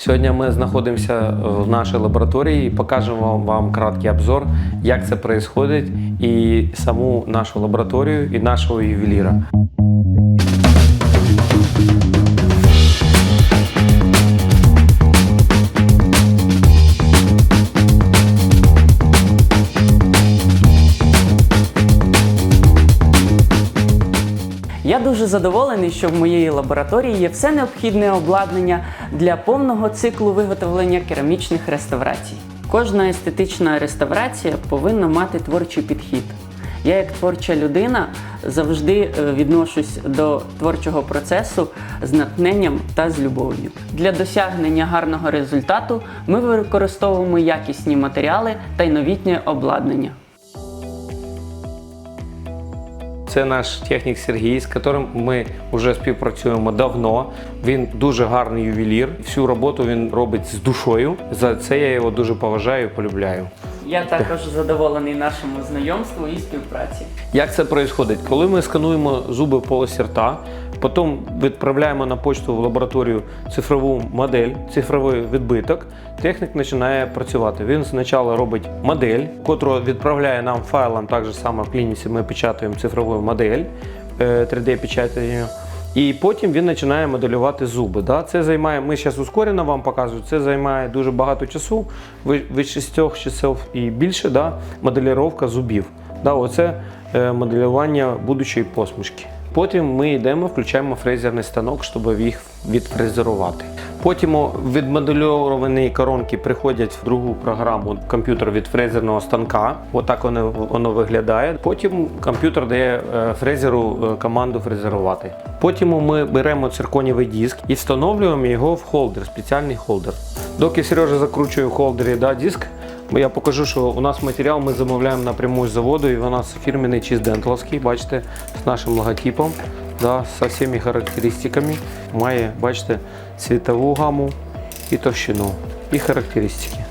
Сьогодні ми знаходимося в нашій лабораторії і покажемо вам краткий обзор, як це відбувається, і саму нашу лабораторію і нашого ювеліра. Я дуже задоволений, що в моїй лабораторії є все необхідне обладнання для повного циклу виготовлення керамічних реставрацій. Кожна естетична реставрація повинна мати творчий підхід. Я, як творча людина, завжди е, відношусь до творчого процесу з натхненням та з любов'ю. Для досягнення гарного результату ми використовуємо якісні матеріали та й новітнє обладнання. Це наш технік Сергій, з яким ми вже співпрацюємо давно. Він дуже гарний ювелір. Всю роботу він робить з душою. За це я його дуже поважаю і полюбляю. Я також задоволений нашому знайомству і співпраці. Як це відбувається? Коли ми скануємо зуби полості рта, потім відправляємо на почту в лабораторію цифрову модель, цифровий відбиток, технік починає працювати. Він спочатку робить модель, котру відправляє нам файлом, так само в клініці ми печатаємо цифрову модель, 3D печатаємо. І потім він починає моделювати зуби. Да? Це займає, ми зараз ускорено вам показуємо, це займає дуже багато часу, від 6 часов і більше, да? моделювання зубів. Да? Оце е, моделювання будучої посмішки. Потім ми йдемо, включаємо фрезерний станок, щоб їх відфрезерувати. Потім відмодельовані коронки приходять в другу програму комп'ютер від фрезерного станка. Отак воно, воно виглядає. Потім комп'ютер дає е, фрезеру е, команду фрезерувати. Потім ми беремо цирконівий диск і встановлюємо його в холдер, спеціальний холдер. Доки Сережа закручує в холдері да, диск, Я покажу, що у нас матеріал ми замовляємо напряму з заводу, і у нас фірменний чизденталовський, бачите, з нашим логотипом, да, з всіми характеристиками. Має, бачите, цвітову гаму і товщину, і характеристики.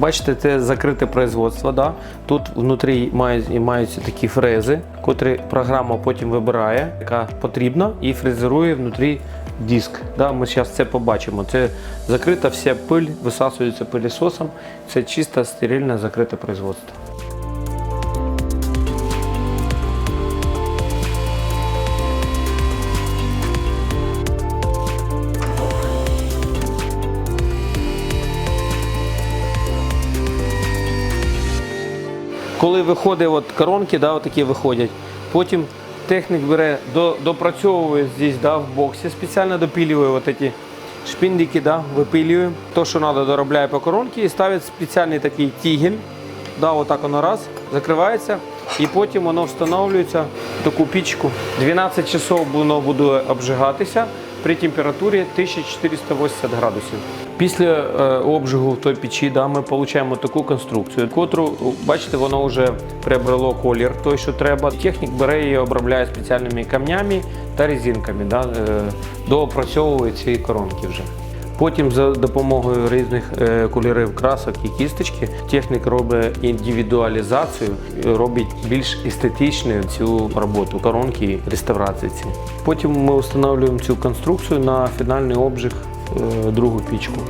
Бачите, це закрите производство. Да? Тут внутрі мають, маються такі фрези, котрі програма потім вибирає, яка потрібна, і фрезерує внутрі диск. Да? Ми зараз це побачимо. Це закрита вся пиль, висасується пилісосом. Це чисто стерильне закрите производство. Коли виходить от коронки, да, отакі виходять, потім технік бере, до, допрацьовує здесь, да, в боксі, спеціально допілює вот эти шпіндики, да, випилює. То, що треба, доробляє по коронці і ставить спеціальний такий тігель. Да, отак воно раз, закривається, і потім воно встановлюється в таку пічку. 12 часов воно буде обжигатися при температурі 1480 градусів. Після е, обжигу в той печі да, ми отримуємо таку конструкцію, котру, бачите, воно вже приобрело колір, той, що треба. Технік бере її, обробляє спеціальними камнями та резинками, да, е, доопрацьовує ці коронки вже. Потім за допомогою різних е, кольорів красок і кісточки технік робить індивідуалізацію, робить більш естетичною цю роботу коронки реставрації. Потім ми встановлюємо цю конструкцію на фінальний обжиг е, другу пічку.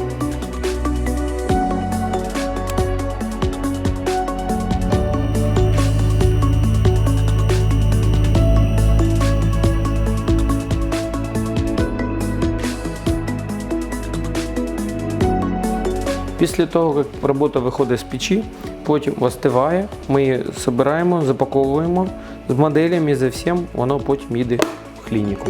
Після того, як робота виходить з печі, потім остиває, ми її збираємо, запаковуємо з моделями, за всім, воно потім їде в клініку.